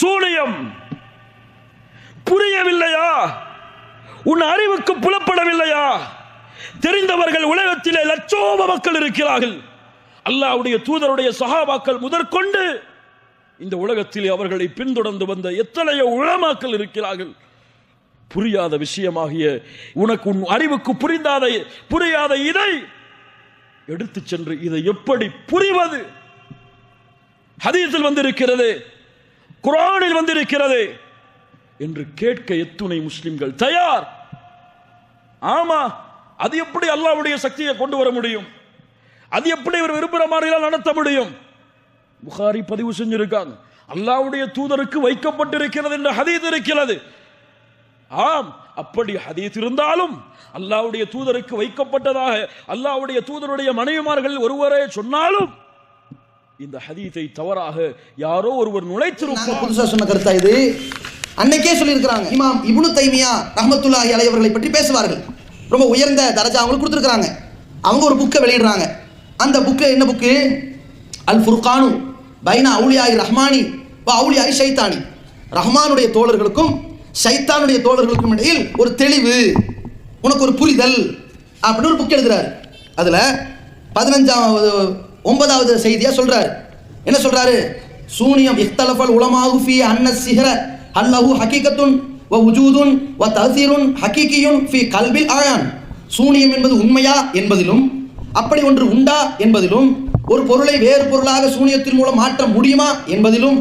சூனியம். புரியவில்லையா? உன் அறிவுக்கு புலப்படவில்லையா? தெரிந்தவர்கள் உலகத்திலே லட்சோப மக்கள் இருக்கிறார்கள். அல்லாஹ்வுடைய தூதருடைய சகாபாக்கள் முதற்கொண்டு இந்த உலகத்திலே அவர்களை பின்தொடர்ந்து வந்த எத்தனையோ உளமாக்கள் இருக்கிறார்கள். புரியாத விஷயமாகிய உனக்கு உன் அறிவுக்கு புரிந்தாத புரியாத இதை எடுத்துச் சென்று இதை எப்படி புரிவது? ஹதீஸில் வந்திருக்கிறது குரானில் வந்திருக்கிறது என்று கேட்க எத்துணை முஸ்லிம்கள் தயார். ஆமா அது எப்படி அல்லாவுடைய சக்தியை கொண்டு வர முடியும்? அது எப்படி இவர் விரும்புகிற மாதிரிலாம் நடத்த முடியும்? புகாரி பதிவு செஞ்சிருக்காங்க. அல்லாவுடைய தூதருக்கு வைக்கப்பட்டிருக்கிறது என்ற ஹதீத் இருக்கிறது. ஆம் அப்படி ஹதீத் இருந்தாலும் அல்லாவுடைய தூதருக்கு வைக்கப்பட்டதாக அல்லாஹ்வுடைய தூதருடைய மனைவிமார்கள் ஒருவரே சொன்னாலும் இந்த ஹதீத்தை தவறாக யாரோ ஒருவர் நாங்க நுழைத்திருப்பார் புதுசா சொன்ன கருத்தா இது? அன்னைக்கே சொல்லியிருக்கிறாங்க. இமாம் இப்னு தைமியா ரஹ்மத்துல்லாஹி அலையவர்களை பற்றி பேசுவார்கள். ரொம்ப உயர்ந்த தரஜா அவங்களுக்கு கொடுத்துருக்காங்க அவங்க ஒரு புக்கை வெளியிடுறாங்க. அந்த புக்கு என்ன புக்கு? அல் ஃபுர்கானு பைனா அவுலியாய் ரஹ்மானி வா அவுலியாய் ஷைத்தானி. ரஹ்மானுடைய தோழர்களுக்கும் ஷைத்தானுடைய தோழர்களுக்கும் இடையில் ஒரு தெளிவு உனக்கு ஒரு புரிதல் அப்படின்னு ஒரு புக் எழுதுறாரு. அதில் பதினஞ்சாவது ஒன்பதாவது செய்தியா சொல்றாரு. என்ன சொல்றாரு? சூனியம் இஃப்தலஃபல் உலமாகு ஃபி அன்ன சிஹர அல்லஹு ஹக்கீகத்துன் வ உஜூதுன் வ தசீருன் ஹக்கீக்கியும் ஃபி கல்பில் ஆயான் சூனியம் என்பது உண்மையா என்பதிலும் அப்படி ஒன்று உண்டா என்பதிலும் ஒரு பொருளை வேறு பொருளாக சூனியத்தின் மூலம் மாற்ற முடியுமா என்பதிலும்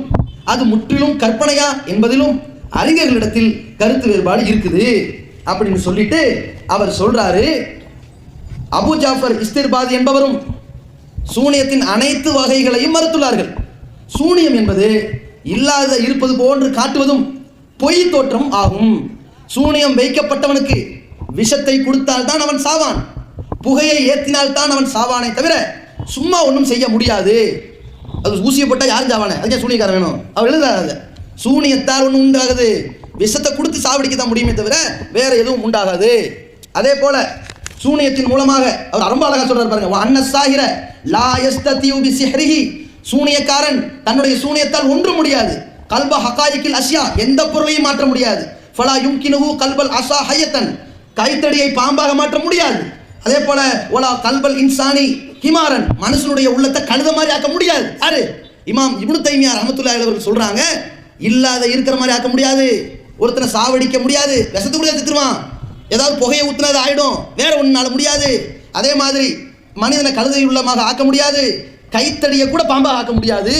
அது முற்றிலும் கற்பனையா என்பதிலும் அறிஞர்களிடத்தில் கருத்து வேறுபாடு இருக்குது. அப்படின்னு சொல்லிட்டு அவர் சொல்றாரு. அபு ஜாஃபர் இஸ்திர்பாத் என்பவரும் சூனியத்தின் அனைத்து வகைகளையும் மறுத்துள்ளார்கள். சூனியம் என்பது இல்லாத இருப்பது போன்று காட்டுவதும் பொய் தோற்றம் ஆகும். சூனியம் வைக்கப்பட்டவனுக்கு விஷத்தை கொடுத்தால் தான் அவன் சாவான். புகையை ஏற்றினால் தான் அவன் சாவானே தவிர சும்மா ஒன்றும் செய்ய முடியாது. அது ஊசியை போட்டால் யாரும் சாவானே? அதுக்கே சூனியக்காரன் வேணும். அவர் எழுதாத சூனியத்தால் ஒன்றும் உண்டாகுது. விஷத்தை கொடுத்து சாவடிக்க தான் முடியுமே தவிர வேற எதுவும் உண்டாகாது. அதே போல சூனியத்தின் மூலமாக அவர் ரொம்ப அழகா சொல்றாரு பாருங்க. அன்ன சாகிர லா யஸ்ததியு சிஹ்ரிஹி சூனியக்காரன் தன்னுடைய சூனியத்தால் ஒன்று முடியாது. கல்ப ஹகாயிக்கில் அசியா எந்த பொருளையும் மாற்ற முடியாது. ஃபலா யும்கினுஹு கல்பல் அசா ஹயத்தன். கைத்தடியை பாம்பாக மாற்ற முடியாது. அதே போல ஓலா கல்பல் இன்சானி ஹிமாரன். மனுஷனுடைய உள்ளத்தை கழுத மாதிரி ஆக்க முடியாது. யாரு? இமாம் இப்னு தைமியா ரஹமத்துல்லாஹி அவர்கள் சொல்றாங்க இல்லாத இருக்கிற மாதிரி ஆக்க முடியாது. ஒருத்தனை சாவடிக்க முடியாது. விஷத்தை கூட ஏதாவது புகையை ஊற்றினா அது ஆகிடும் வேறு ஒன்றால் முடியாது. அதே மாதிரி மனிதனை கழுதை உள்ளமாக ஆக்க முடியாது. கைத்தடியை கூட பாம்பாக ஆக்க முடியாது.